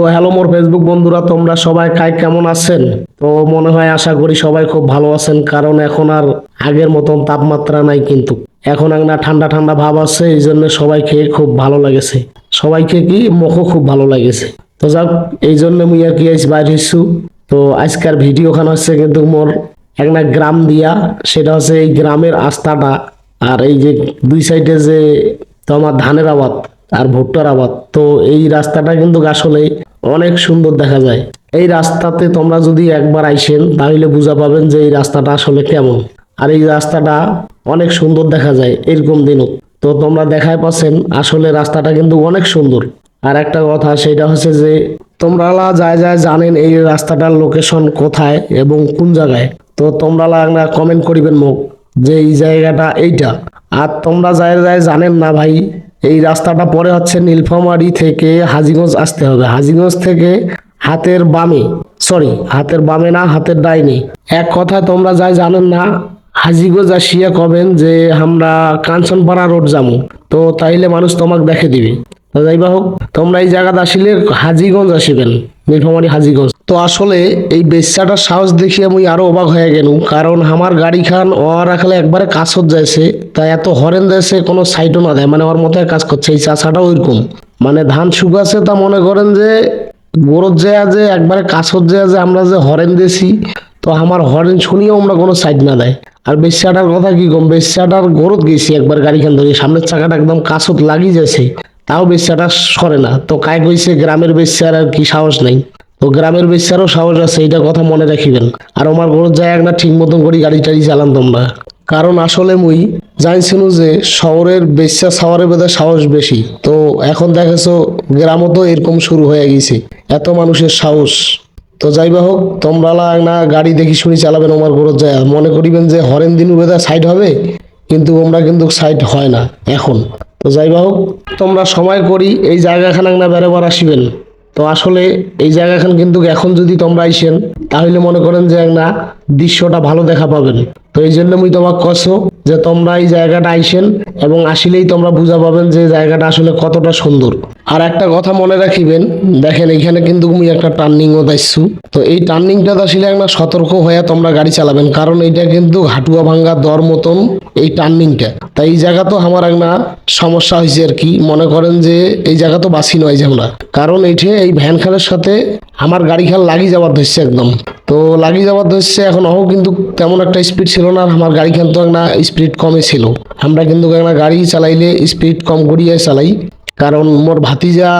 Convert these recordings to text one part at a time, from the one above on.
তো হ্যালো মোর ফেসবুক বন্ধুরা, তোমরা সবাই কাই কেমন আছেন? তো মনে হয় আশা করি সবাই খুব ভালো আছেন, কারণ এখন আর আগের মতন তাপমাত্রা নাই কিন্তু। এখন একটা ঠান্ডা ঠান্ডা ভাব আছে, এই জন্য সবাই খেয়ে খুব ভালো লাগেছে। সবাইকে কি, মুখও খুব ভালো লাগেছে। তো যাক, এই জন্য মুই আর কি আজ বাইরে হইছু তো আজকের ভিডিওখান হচ্ছে কিন্তু মোর একটা গ্রাম দিয়া, সেটা হচ্ছে এই গ্রামের আস্থাটা, আর এই যে দুই সাইডে যে তোমার ধানের আবাদ আর ভুট্টার আবাদ, তো এই রাস্তাটা কিন্তু আসলে অনেক সুন্দর দেখা যায়। এই রাস্তাতে তোমরা যদি একবার আইসেন, তাহলে বুঝা পাবেন যে এই রাস্তাটা আসলে কেমন। আর এই রাস্তাটা অনেক সুন্দর দেখা যায় এরকম দিনও। তো তোমরা দেখায় পাচ্ছেন, আসলে রাস্তাটা কিন্তু অনেক সুন্দর। আর একটা কথা, সেটা হচ্ছে যে তোমরা যায় যায় জানেন এই রাস্তাটার লোকেশন কোথায় এবং কোন জায়গায়। তো তোমরা একটা কমেন্ট করিবেন মুখ যে এই জায়গাটা এইটা। আর তোমরা যায় যায় জানেন না ভাই এই রাস্তাটা পরে হচ্ছে নীলফামারি থেকে হাজিগঞ্জ আসতে হবে। হাজিগঞ্জ থেকে হাতের বামে সরি হাতের বামে না, হাতের ডাইনে। এক কথায় তোমরা যাই জানেন না, হাজিগঞ্জ আসিয়া কবেন যে আমরা কাঞ্চনপাড়া রোড যাব। তো তাইলে মানুষ তোমাকে দেখে দিবে। তো যাইবা হোক, তোমরা এই জায়গাতে আসিলে হাজিগঞ্জ আসিবেন, নীলফামারি হাজিগঞ্জ। তো আসলে এই বেশ্যাটার সাহস দেখিয়ে আমি আরও অবাক হয়ে গেল কারণ আমার গাড়ি খান ও রাখলে একবারে কাছত যাইছে তা এত হরেন যাইছে কোনো সাইডও না দেয় মানে ওর মতো কাজ করছে, এই চাষাটাও ওইরকম মানে ধান শুকাছে তা মনে করেন যে, গরুর যে যে একবারে কাছত যে যে আমরা যে হরেন দিয়েছি তো আমার হরেন শুনিয়েও আমরা কোনো সাইড না দেয়। আর বেশ্যাটার কথা কি কম? বেশ্যাটার গরুত গেছি একবার গাড়িখান ধরে, সামনের চাকাটা একদম কাছত লাগিয়ে যাচ্ছে তাও বেশ্যাটা সরে না। তো কায় কইছে, গ্রামের বেশ্যার আর কি সাহস নাই। তো গ্রামের বেশ্যারও সাহস আছে, এইটা কথা মনে রাখিবেন। আর আমার গরুর যায় একটা ঠিক মতন করে গাড়ি টাড়ি চালান তোমরা। কারণ আসলে মুই জানছিনু যে শহরের বেশ্যা সাওয়ারের বেদে সাহস বেশি। তো এখন দেখেছ গ্রামও তো এরকম শুরু হয়ে গেছে, এত মানুষের সাহস। তো যাইবা হোক, তোমরা না গাড়ি দেখি শুনি চালাবেন আমার গরুর যায়। মনে করিবেন যে হরেন দিন বেদা সাইড হবে, কিন্তু আমরা কিন্তু সাইড হয় না এখন। তো যাইবা হোক, তোমরা সময় করি এই জায়গাখানে না বেরোবার আসিবেন। তো আসলে এই জায়গাখান কিন্তু এখন যদি তোমরা আইসেন, তাহলে মনে করেন যে না দৃশ্যটা ভালো দেখা পাবেন। তো এই জন্য মুই তোমাকে কছো যে তোমরা এই জায়গাটা আইসেন এবং আসলেই তোমরা বুঝা পাবেন যে জায়গাটা আসলে কতটা সুন্দর। আর একটা কথা মনে রাখিবেন, দেখেন এখানে কিন্তু মুই একটা টার্নিংও দাইছু তো এই টার্নিংটা আসলে একটা সতর্ক হয়ে তোমরা গাড়ি চালাবেন, কারণ এইটা কিন্তু হাটুয়া ভাঙ্গা দর মতন এই টার্নিংটা। তাই এই জায়গা তো আমার একটা সমস্যা হয়েছে আর কি। মনে করেন যে এই জায়গা তো বাসি নয় যে আমরা। কারণ এইঠে এই ভ্যান খালের সাথে আমার গাড়ি খাল লাগিয়ে যাওয়ার ধরছে একদম। তো লাগিয়ে যাওয়ার ধরছে এখন অহো কিন্তু তেমন একটা স্পিড ছিল না, আর আমার গাড়ি খান তো একটা স্পিড কমে ছিল। আমরা কিন্তু একটা গাড়ি চালাইলে স্পিড কম করিয়ে চালাই। কারণ মোর ভাতিজা,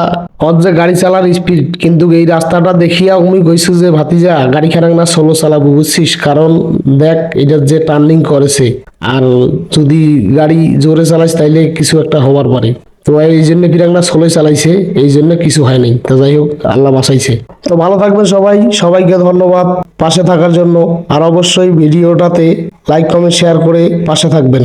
ওর যে গাড়ি চালার স্পিড কিন্তু এই রাস্তাটা দেখিয়া আমি কইছি যে, ভাতিজা গাড়ি খারাপ না সোলো চালাবো, বুঝছিস? কারণ দেখ, এটা যে টার্নিং করেছে। আর যদি গাড়ি জোরে চালাইস তাইলে কিছু একটা হবার পারে। তো এই জন্য বিরাংনা সোলো চালাইছে, এই জন্য কিছু হয় নাই। তো যাই হোক, আল্লাহ বাসাইছে তো ভালো থাকবেন সবাই, সবাইকে ধন্যবাদ পাশে থাকার জন্য। আর অবশ্যই ভিডিওটাতে লাইক কমেন্ট শেয়ার করে পাশে থাকবেন।